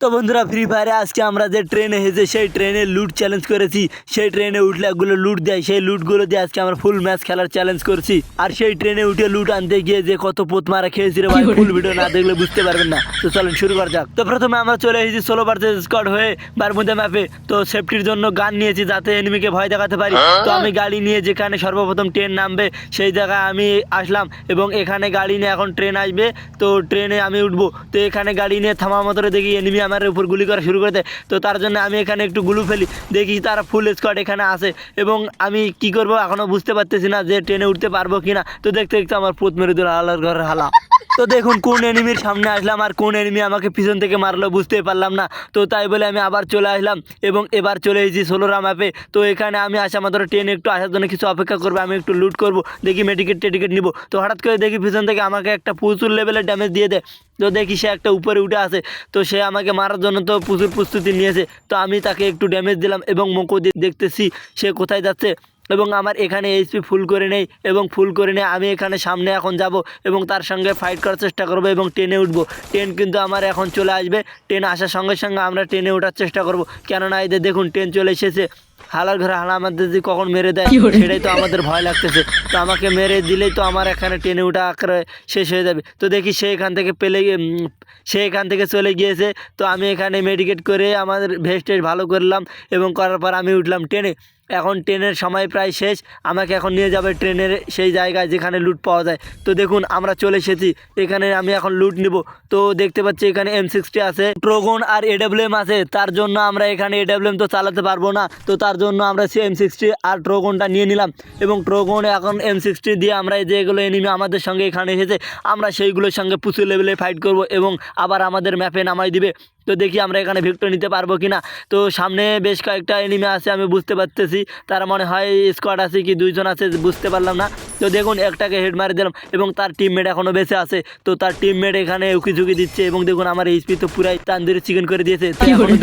তো বন্ধুরা ফ্রি ফায়ারে আজকে আমরা যে ট্রেনে হেসে সেই ট্রেনে লুট চ্যালেঞ্জ করেছি। সেই ট্রেনে উঠলে এগুলো লুট দেয় সেই লুটগুলো দিয়ে আজকে আমরা ফুল ম্যাচ খেলার চ্যালেঞ্জ করছি। আর সেই ট্রেনে উঠে লুট আনতে গিয়ে যে কত পোত মারা খেয়েছি রে ভাই ফুল ভিডিও না দেখলে বুঝতে পারবেন না। তো চলেন শুরু করা যাক। তো প্রথমে আমরা চলে এসেছি ষোলো ভার্সেস স্কোয়াড হয়ে বারমুদা ম্যাপে তো সেফটির জন্য গান নিয়েছি যাতে এনিমিকে ভয় দেখাতে পারি। তো আমি গাড়ি নিয়ে যেখানে সর্বপ্রথম ট্রেন নামবে সেই জায়গায় আমি আসলাম এবং এখানে গাড়ি নিয়ে এখন ট্রেন আসবে। তো ট্রেনে আমি উঠবো। তো এখানে গাড়ি নিয়ে থামা মতো দেখি এনিমি আমার উপর গুলি করা শুরু করে দেয়। তো তার জন্য আমি এখানে একটু গুলু ফেলি। দেখি তারা ফুল স্কোয়াড এখানে আসে এবং আমি কি করব এখনও বুঝতে পারতেছি না যে ট্রেনে উঠতে পারব কি না তো দেখতে দেখতে আমার পুত মেরুদুল দিল আলার ঘরের হালা। তো দেখুন, কোন এনিমির সামনে আসলাম আর কোন এনিমি আমাকে পিছন থেকে মারলো বুঝতেই পারলাম না। তো তাই বলে আমি আবার চলে আসলাম এবং এবার চলে এসেছি ষোলোরা ম্যাপে তো এখানে আমি আসা মাত্র ট্রেন একটু আসার জন্য কিছু অপেক্ষা করব, আমি একটু লুট করব, দেখি মেডিকেট টেডিকেট নিবো। তো হঠাৎ করে দেখি পিছন থেকে আমাকে একটা প্রচুর লেভেলের ড্যামেজ দিয়ে দেয়। তো দেখি সে একটা উপরে উঠে আসে। তো সে আমাকে মারার জন্য তো প্রচুর প্রস্তুতি নিয়েছে। তো আমি তাকে একটু ড্যামেজ দিলাম এবং মুখো দিয়ে দেখতেছি সে কোথায় যাচ্ছে। এবং আমার এখানে এইচপি ফুল করে নেই এবং ফুল করে নিয়ে আমি এখানে সামনে এখন যাব এবং তার সঙ্গে ফাইট করার চেষ্টা করব এবং ট্রেনে উঠবো। ট্রেন কিন্তু আমার এখন চলে আসবে। ট্রেন আসার সঙ্গে সঙ্গে আমরা ট্রেনে ওঠার চেষ্টা করব। কেননা এদের দেখুন ট্রেন চলে এসেছে। হালার ঘরে হালা আমাদের যে কখন মেরে দেয় সেটাই তো আমাদের ভয় লাগতেছে। তো আমাকে মেরে দিলেই তো আমার এখানে ট্রেনে ওঠা আকারে শেষ হয়ে যাবে। তো দেখি সে এখান থেকে পেলে সে এখান থেকে চলে গিয়েছে। তো আমি এখানে মেডিকেট করে আমাদের ভেস্টেজ ভালো করলাম এবং করার পর আমি উঠলাম ট্রেনে এখন ট্রেনের সময় প্রায় শেষ, আমাকে এখন নিয়ে যাবে ট্রেনের সেই জায়গায় যেখানে লুট পাওয়া যায়। তো দেখুন, আমরা চলে এসেছি, এখানে আমি এখন লুট নিব। তো দেখতে পাচ্ছি এখানে এম সিক্সটি আছে। ট্রোগন আর এডাব্লিউএম আছে, তার জন্য আমরা এখানে এডাব্লিউএম তো চালাতে পারব না। তো তার জন্য আমরা সে এম সিক্সটি আর ট্রোগনটা নিয়ে নিলাম। এবং ট্রোগন এখন এম সিক্সটি দিয়ে আমরা যেগুলো এনিমি আমাদের সঙ্গে এখানে এসেছে, আমরা সেইগুলোর সঙ্গে প্রচুর লেভেলে ফাইট করব এবং আবার আমাদের ম্যাপে নামাই দিবে। তো দেখি আমরা এখানে ভিক্টর নিতে পারব কি না তো সামনে বেশ কয়েকটা এনিমি আছে আমি বুঝতে পারতেছি। তার মনে হয় স্কোয়াড আছে কি দুইজন আছে বুঝতে পারলাম না। তো দেখুন একটাকে হেড মারি দিলাম এবং তার টিমমেট এখনও বেঁচে আছে। তো তার টিমমেট এখানে উকি ঝুঁকি দিচ্ছে এবং দেখুন আমার এইচপি তো পুরাই তান্দুরি চিকেন করে দিয়েছে।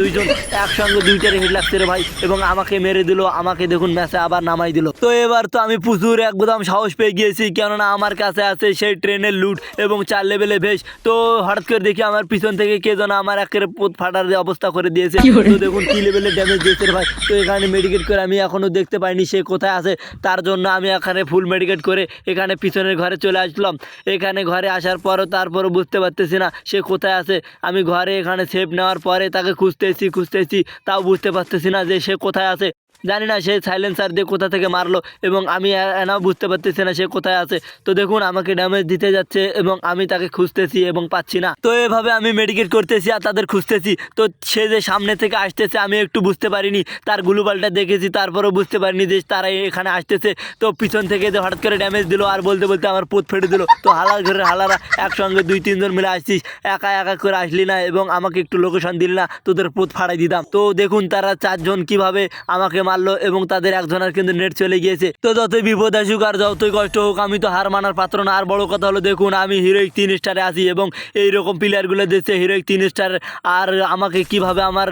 দুইজন একসঙ্গে দুইটারে হেড লাগছে রে ভাই এবং আমাকে মেরে দিল আমাকে দেখুন ম্যাচে আবার নামাই দিল। তো এবার তো আমি প্রচুর একদম সাহস পেয়ে গিয়েছি কেননা আমার কাছে আছে সেই ট্রেনের লুট এবং চার লেভেলে ভেস তো হঠাৎ করে দেখি আমার পিছন থেকে কে যেন আমার একের পোত ফাটার অবস্থা করে দিয়েছে। তো দেখুন কি লেভেলের ড্যামেজ দিয়েছে ভাই। তো এখানে মেডিকেট করে আমি এখনও দেখতে পাইনি সে কোথায় আছে। তার জন্য আমি এখানে ফুল মেডিকেট করে এখানে পিছনের ঘরে চলে আসলাম। এখানে ঘরে আসার পরও তারপরও বুঝতে পারতেছি না সে কোথায় আছে। আমি ঘরে এখানে সেফ নেওয়ার পরে তাকে খুঁজতেছি খুঁজতেছি তাও বুঝতে পারতেছি না যে সে কোথায় আছে। জানি না সে সাইলেন্সার দিয়ে কোথা থেকে মারলো এবং আমি এনাও বুঝতে পারতেছি না সে কোথায় আছে। তো দেখুন, আমাকে ড্যামেজ দিতে যাচ্ছে এবং আমি তাকে খুঁজতেছি এবং পাচ্ছি না। তো এভাবে আমি মেডিকেট করতেছি আর তাদের খুঁজতেছি। তো সে যে সামনে থেকে আসতেছে, আমি একটু বুঝতে পারিনি। তার গুলুবালটা দেখেছি, তারপরেও বুঝতে পারিনি যে তারা এখানে আসতেছে। তো পিছন থেকে যে হঠাৎ করে ড্যামেজ দিল আর বলতে বলতে আমার পোত ফেটে দিল। তো হালার ঘরের হালারা, একসঙ্গে দুই, তিনজন মিলে আসছিস। একা একা করে আসলি না এবং আমাকে একটু লোকেশন দিলি না। তোদের পোত ফাড়াই দিতাম। তো দেখুন, তারা চারজন কীভাবে আমাকে মারলো এবং তাদের একজনের কিন্তু নেট চলে গিয়েছে। তো যতই বিপদ আসুক আর যতই কষ্ট হোক, আমি তো হার মানার পাত্র না। আর বড় কথা হলো, দেখুন, আমি হিরোইক তিন স্টারে আছি এবং এইরকম প্লেয়ারগুলো দিচ্ছে হিরোইক তিন স্টার আর আমাকে কীভাবে আমার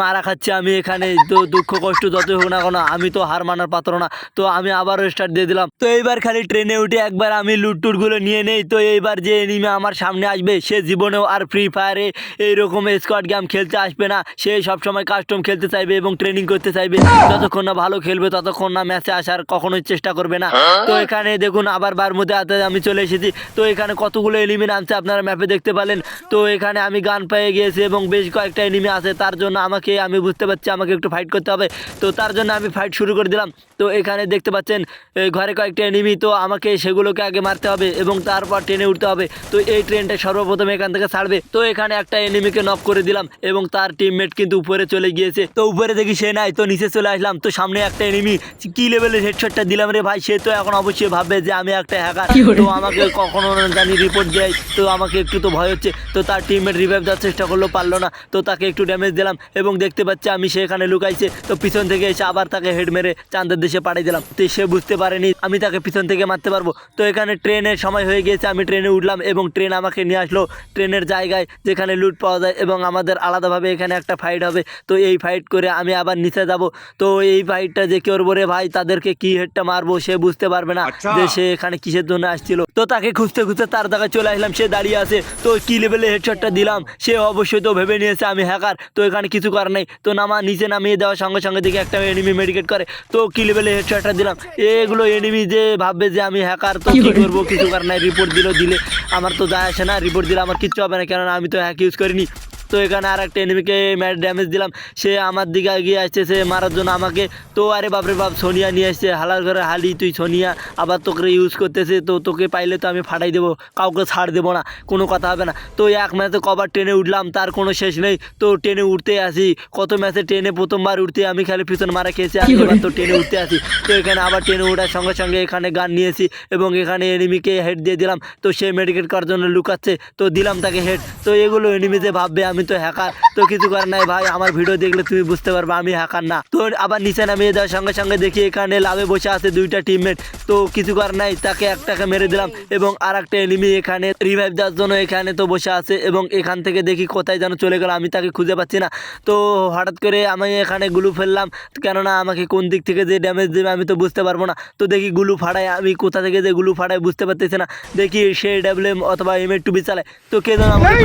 মারা খাচ্ছে আমি এখানে? তো দুঃখ, কষ্ট যতই হোক না কেন, আমি তো হার মানার পাত্র না। তো আমি আবারও স্টার্ট দিয়ে দিলাম। তো এইবার খালি ট্রেনে উঠে একবার আমি লুটটুটগুলো নিয়ে নেই। তো এইবার যে এনিমে আমার সামনে আসবে, সে জীবনেও আর ফ্রি ফায়ারে এইরকম স্কোয়াড গেম খেলতে আসবে না। সে সবসময় কাস্টম খেলতে চাইবে এবং ট্রেনিং করতে চাইবে। যতক্ষণ না ভালো খেলবে ততক্ষণ না ম্যাচে আসার কখনোই চেষ্টা করবে না। তো এখানে দেখুন আবার বার মধ্যে হাতে আমি চলে এসেছি। তো এখানে কতগুলো এনিমি নামছে আপনারা ম্যাপে দেখতে পেলেন তো এখানে আমি গান পেয়ে গিয়েছি এবং বেশ কয়েকটা এনিমি আছে। তার জন্য আমাকে আমি বুঝতে পারছি আমাকে একটু ফাইট করতে হবে। তো তার জন্য আমি ফাইট শুরু করে দিলাম। তো এখানে দেখতে পাচ্ছেন এই ঘরে কয়েকটা এনিমি তো আমাকে সেগুলোকে আগে মারতে হবে এবং তারপর ট্রেনে উঠতে হবে। তো এই ট্রেনটা সর্বপ্রথম এখান থেকে ছাড়বে। তো এখানে একটা এনিমিকে নক করে দিলাম এবং তার টিমমেট কিন্তু উপরে চলে গিয়েছে। তো উপরে দেখি সে নাই তো নিচে চলে আসলাম তো সামনে একটা এনিমি কি লেভেলের হেডশটটা দিলাম রে ভাই? সে তো এখন অবশ্যই ভাববে যে আমি একটা হ্যাকার তো আমাকে কখনো জানি রিপোর্ট দেয়। তো আমাকে একটু তো ভয় হচ্ছে। তো তার টিমমেট রিভাইভ দেওয়ার চেষ্টা করল পারল না। তো তাকে একটু ড্যামেজ দিলাম এবং দেখতে পাচ্ছি আমি সেখানে লুকাইছে। তো পিছন থেকে এসে আবার তাকে হেড মেরে চাঁদের দেশে পাঠিয়ে দিলাম। তো সে বুঝতে পারেনি আমি তাকে পিছন থেকে মারতে পারব। তো এখানে ট্রেনের সময় হয়ে গিয়েছে আমি ট্রেনে উঠলাম এবং ট্রেন আমাকে নিয়ে আসলো। ট্রেনের জায়গায় যেখানে লুট পাওয়া যায় এবং আমাদের আলাদাভাবে এখানে একটা ফাইট হবে। তো এই ফাইট করে আমি আবার নিচে যাব। তো তো এই ফাইটটা যে কেউ বলে ভাই তাদেরকে কি হেডটা মারবো সে বুঝতে পারবে না আচ্ছা। যে সে এখানে কিসের জন্য আসছিল। তো তাকে খুঁজতে খুঁজতে তার জায়গায় চলে আসলাম সে দাঁড়িয়ে আছে। তো কি লেভেলে হেডশটটা দিলাম? সে অবশ্যই তো ভেবে নিয়েছে আমি হ্যাকার তো এখানে কিছু করার নেই। তো নামা নিচে নামিয়ে দেওয়ার সঙ্গে সঙ্গে দেখে একটা এনিমি মেডিকেট করে। তো কি লেভেলে হেডশটটা দিলাম? এগুলো এনিমি যে ভাববে যে আমি হ্যাকার তো কি করব? কিছু করার নাই রিপোর্ট দিল দিলে। আমার তো যায় আসে না রিপোর্ট দিলে আমার কিচ্ছু হবে না। কেননা আমি তো হ্যাক ইউজ করিনি। তো এখানে আর একটা এনিমিকে ম্যাট ড্যামেজ দিলাম। সে আমার দিকে এগিয়ে আসছে সে মারার জন্য আমাকে তো আরে বাপরে বাপ সোনিয়া নিয়ে আসছে। হালার ঘরে হালি তুই সোনিয়া আবার তোকে ইউজ করতেছে তো তোকে পাইলে তো আমি ফাটাই দেবো কাউকে ছাড় দেবো না কোনো কথা হবে না। তো এক ম্যাচে কবার ট্রেনে উঠলাম তার কোনো শেষ নেই। তো ট্রেনে উঠতে আসি কত ম্যাচে ট্রেনে প্রথমবার উঠতে আমি খালি পিছন মারা খেয়েছি আর এবার তো ট্রেনে উঠতে আসি। তো এখানে আবার ট্রেনে ওঠার সঙ্গে সঙ্গে এখানে গান নিয়েছি এবং এখানে এনিমিকে হেড দিয়ে দিলাম। তো সে মেডিকেট করার জন্য লুকাচ্ছে তো দিলাম তাকে হেড তো এগুলো এনিমিতে ভাববে আমি তো হ্যাকার তো কিছু করার নাই ভাই। আমার ভিডিও দেখলে তুমি বুঝতে পারবে আমি হ্যাকার না। তো আবার নিচে নামিয়ে দেওয়ার সঙ্গে সঙ্গে দেখি এখানে লাভে বসে আছে দুইটা টিমমেট তো কিছু করার নাই তাকে একটাকে মেরে দিলাম। এবং আর একটা এনিমি এখানে রিভাইভ দেওয়ার জন্য এখানে তো বসে আছে। এবং এখান থেকে দেখি কোথায় যেন চলে গেল আমি তাকে খুঁজে পাচ্ছি না। তো হঠাৎ করে আমি এখানে গুলু ফেললাম। কেননা আমাকে কোন দিক থেকে যে ড্যামেজ দেবে আমি তো বুঝতে পারব না। তো দেখি গুলু ফাড়ায় আমি কোথা থেকে যে গুলু ফাড়ায় বুঝতে পারতেছি না। দেখি সে ডাবলেম অথবা এম এর টুবি চালায়। তো কে যেন আমাকে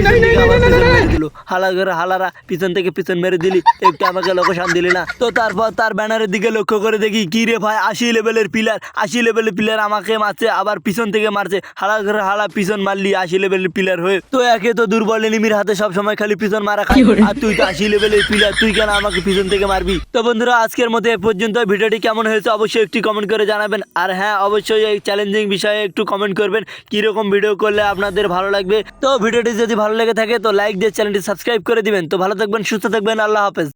দিল হালা করে হালারা পিছন থেকে পিছন মেরে দিলি একটু আমাকে লোকেশন দিলি না। তো তারপর তার ব্যানারের দিকে লক্ষ্য করে দেখি কি রে ভাই আশি লেভেলের পিলার আশি লেভেলের পিলার আমাকে মারছে আবার পিছন থেকে মারছে। হালা করে হালা পিছন মারলি আশি লেভেলের পিলার হয়ে। তো একে তো দুর্বল এনিমির হাতে সব সময় খালি পিছন মারা খায়। আর তুই তো আশি লেভেলের পিলার তুই কেন আমাকে পিছন থেকে মারবি? তো বন্ধুরা আজকের মতো এ পর্যন্ত। ভিডিওটি কেমন হয়েছে অবশ্যই একটি কমেন্ট করে জানাবেন। আর হ্যাঁ অবশ্যই এই চ্যালেঞ্জিং বিষয়ে একটু কমেন্ট করবেন কীরকম ভিডিও করলে আপনাদের ভালো লাগবে। তো ভিডিওটি যদি ভালো লেগে থাকে তো লাইক দিয়ে চ্যানেলটি সাবস্ক্রাইব করে দিবেন। তো ভালো থাকবেন সুস্থ থাকবেন আল্লাহ হাফেজ।